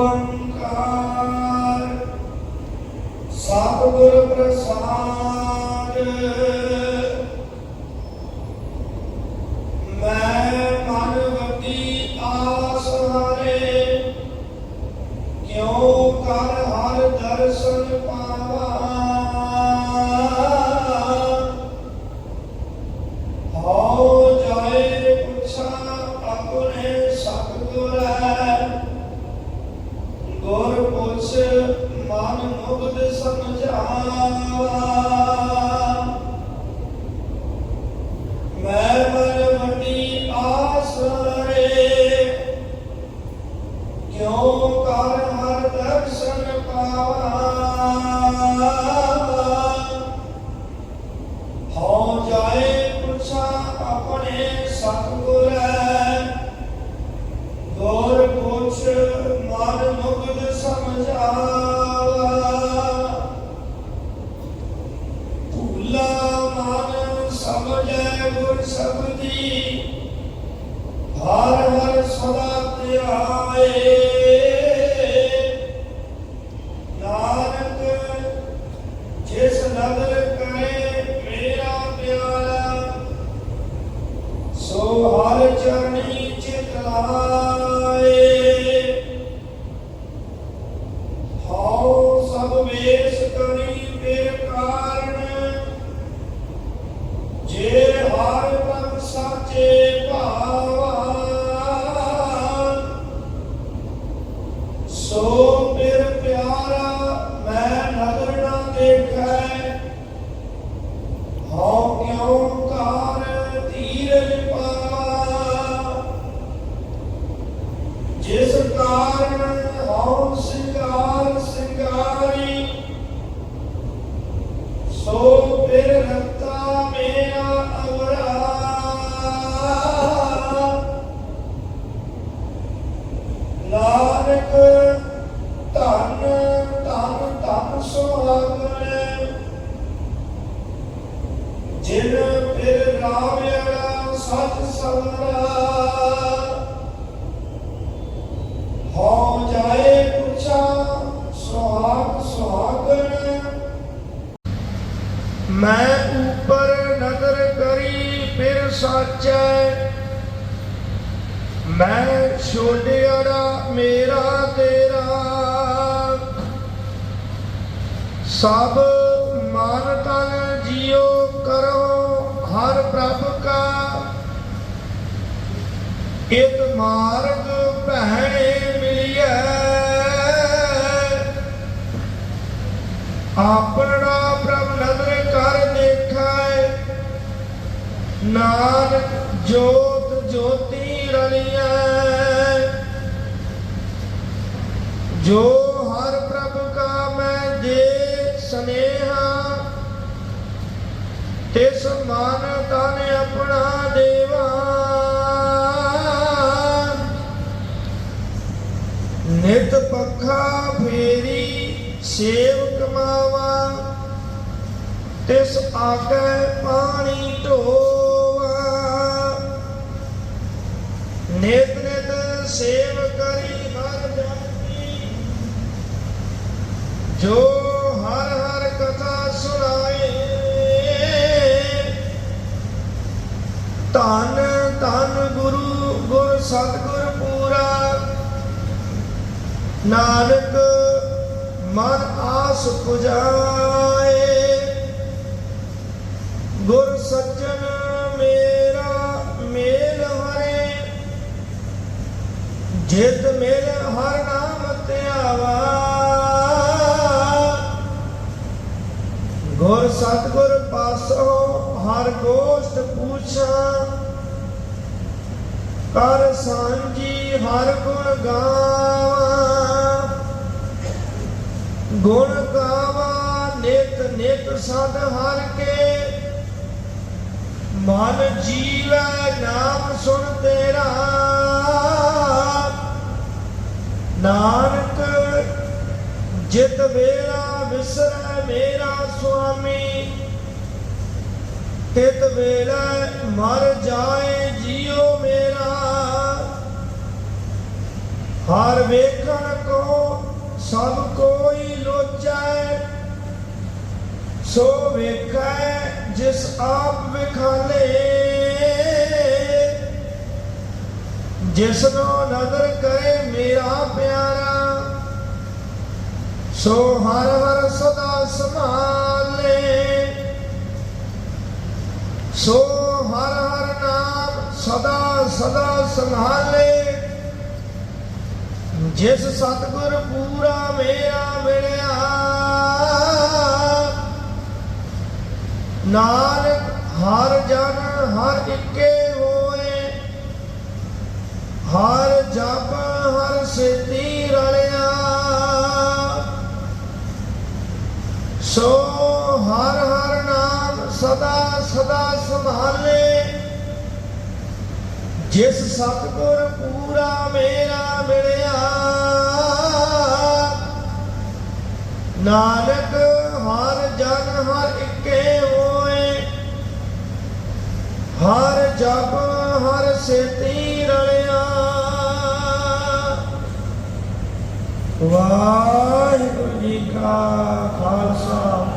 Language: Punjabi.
ਓੰਕਾਰ। ਸਤਿਗੁਰ ਪ੍ਰਸਾਦ ਮੈਂ ਮਨ ਵਤੀ ਆਸ ਹਾਰੇ ਕਿਉ ਕਰ ਹਰ ਦਰਸ਼ਨ ਪਾਵਾ? ਹੋ ਜਾਏ ਪੁੱਛਾ ਆਪਣੇ ਸਤਿਗੁਰ ਹੈ। ਪੁੱਛ, ਮਨ ਮੁਗਧ ਸਮਝਾਵਾ। ਮੈਂ ਮਨ ਵੱਡੀ ਆਸ ਰੇ ਕਿਉ ਕਰ ਹਰ ਦਰਸ਼ਨ ਪਾਵਾ? ਹੋ ਜਾਏ ਪੁੱਛਾ ਆਪਣੇ ਸਤਿਗੁਰ। ਸਦਾ ਧਿਆਏ ਨਾਨਕ ਜਿਸ ਨਦਰ ਕਰੇ ਮੇਰਾ ਪਿਆਰਾ ਸੋ ਹਰ ਚਰਣੀ ਚਿਤ ਲਾਏ ਜਿਨ ਫਿਰ ਰਾਵਿਆ ਸਤ ਸਵਰਾ ਹੋ ਜਾਏ ਪੁੱਛਾ ਸੁਹਾਗ ਸੁਹਾਗਣ ਮੈਂ ਉਪਰ ਨਜ਼ਰ ਕਰੀ, ਫਿਰ ਸਾਚੈ। ਮੈਂ ਛੋੜਿਆੜਾ ਮੇਰਾ ਤੇਰਾ। ਸਭ ਮਨ ਤਨ ਜਿਉ ਕਰੋ, ਹਰ ਪ੍ਰਭ ਕਾ। ਇਤ ਮਾਰਗ ਭੈਣੇ ਮਿਲਿਆ ਆਪਣਾ ਨਾਨਕ ਜੋਤ ਜੋਤੀ ਰਲੀਐ। ਜੋ ਹਰ ਪ੍ਰਭ ਕਾ ਮੈਂ ਦੇ ਸਨੇਹਾ ਤਿਸ ਮਨ ਤਨ ਆਪਣਾ ਦੇਵਾ। ਨਿਤ ਪੱਖਾ ਫੇਰੀ ਸੇਵ ਕਮਾਵਾ, ਤਿਸ ਆਗੇ ਪਾਣੀ ਢੋ ਨਿਤ ਨਿਤ ਸੇਵ ਕਰੀ ਹਰ ਜਾਤੀ ਜੋ ਹਰ ਹਰ ਕਥਾ ਸੁਣਾਏ, ਧੰਨ ਧੰਨ ਗੁਰੂ, ਗੁਰ ਸਤਿਗੁਰ ਪੂਰਾ, ਨਾਨਕ ਮਨ ਆਸ ਪੁਜਾਏ, ਗੁਰ ਸੱਜਣ ਕਰ ਸਾਂਝੀ ਹਰ ਗੁਣ ਗਾਵਾ। ਗੁਣ ਗਾਵਾ, ਨਿਤ ਨਿਤ ਸਦ ਹਰ ਕੇ। ਮਨ ਜੀਵੈ ਨਾਮ ਸੁਣ ਤੇਰਾ। ਨਾਨਕ, ਜਿਤ ਵੇਲਾ ਵਿਸਰੈ ਮੇਰਾ ਸੁਆਮੀ। ਤਿਤ ਵੇਲਾ ਮਰ ਜਾ ਹਰ ਵੇਖਣ ਕੋ ਸਭ ਕੋਈ ਲੋਚੈ, ਸੋ ਵੇਖੈ ਜਿਸ ਆਪ ਵਿਖਾਲੇ। ਜਿਸ ਨੂੰ ਨਦਰ ਕਰੇ ਮੇਰਾ ਪਿਆਰਾ, ਸੋ ਹਰ ਹਰ ਸਦਾ ਸੰਭਾਲੇ। ਸੋ ਹਰ ਹਰ ਨਾਮ ਸਦਾ ਸਦਾ ਸੰਭਾਲੇ। ਜਿਸ ਸਤਗੁਰ ਪੂਰਾ ਮੇਰਾ ਮਿਲਿਆ। ਨਾਨਕ ਹਰ ਜਨ ਹਰ ਇੱਕੇ ਹੋਏ। ਹਰ ਜਪ ਹਰ ਸਿੱਧੀ ਰਲਿਆ। ਸੋ ਹਰ ਹਰ ਨਾਮ ਸਦਾ ਸਦਾ ਸੰਭਾਲੇ। ਜਿਸ ਸਤਗੁਰ ਪੂਰਾ ਮੇਰਾ ਮਿਲਿਆ। ਨਾਨਕ, ਹਰ ਜਨ, ਹਰ ਇੱਕੇ ਹੋਏ। ਹਰ ਜਪ, ਹਰ ਸੇਤੀ ਰਲਿਆ। ਵਾਹਿਗੁਰੂ ਜੀ ਕਾ ਖਾਲਸਾ।